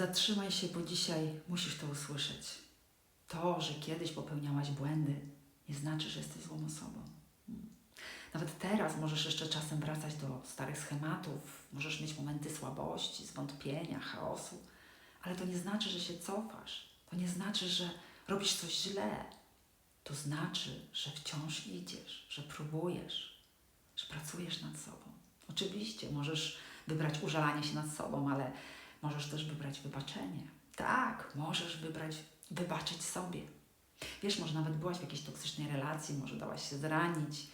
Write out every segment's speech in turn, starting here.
Zatrzymaj się, bo dzisiaj musisz to usłyszeć. To, że kiedyś popełniałaś błędy, nie znaczy, że jesteś złą osobą. Nawet teraz możesz jeszcze czasem wracać do starych schematów, możesz mieć momenty słabości, zwątpienia, chaosu, ale to nie znaczy, że się cofasz. To nie znaczy, że robisz coś źle. To znaczy, że wciąż idziesz, że próbujesz, że pracujesz nad sobą. Oczywiście możesz wybrać użalanie się nad sobą, ale możesz też wybrać wybaczenie. Tak, możesz wybrać, wybaczyć sobie. Wiesz, może nawet byłaś w jakiejś toksycznej relacji, może dałaś się zranić,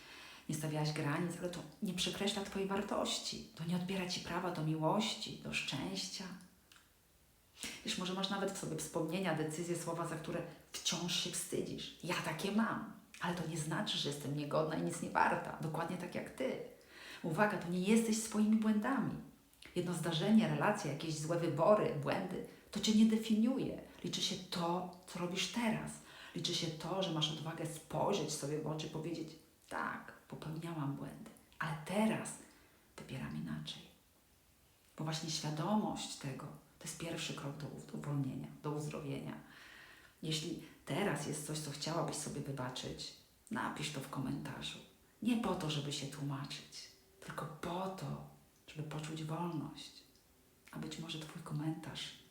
nie stawiałaś granic, ale to nie przekreśla Twojej wartości. To nie odbiera Ci prawa do miłości, do szczęścia. Wiesz, może masz nawet w sobie wspomnienia, decyzje, słowa, za które wciąż się wstydzisz. Ja takie mam, ale to nie znaczy, że jestem niegodna i nic nie warta. Dokładnie tak jak Ty. Uwaga, to nie jesteś swoimi błędami. Jedno zdarzenie, relacja, jakieś złe wybory, błędy, to Cię nie definiuje. Liczy się to, co robisz teraz. Liczy się to, że masz odwagę spojrzeć sobie w oczy, powiedzieć: Tak, popełniałam błędy, ale teraz wybieram inaczej. Bo właśnie świadomość tego to jest pierwszy krok do uwolnienia, do uzdrowienia. Jeśli teraz jest coś, co chciałabyś sobie wybaczyć, napisz to w komentarzu. Nie po to, żeby się tłumaczyć, tylko po to, żeby poczuć wolność. A być może Twój komentarz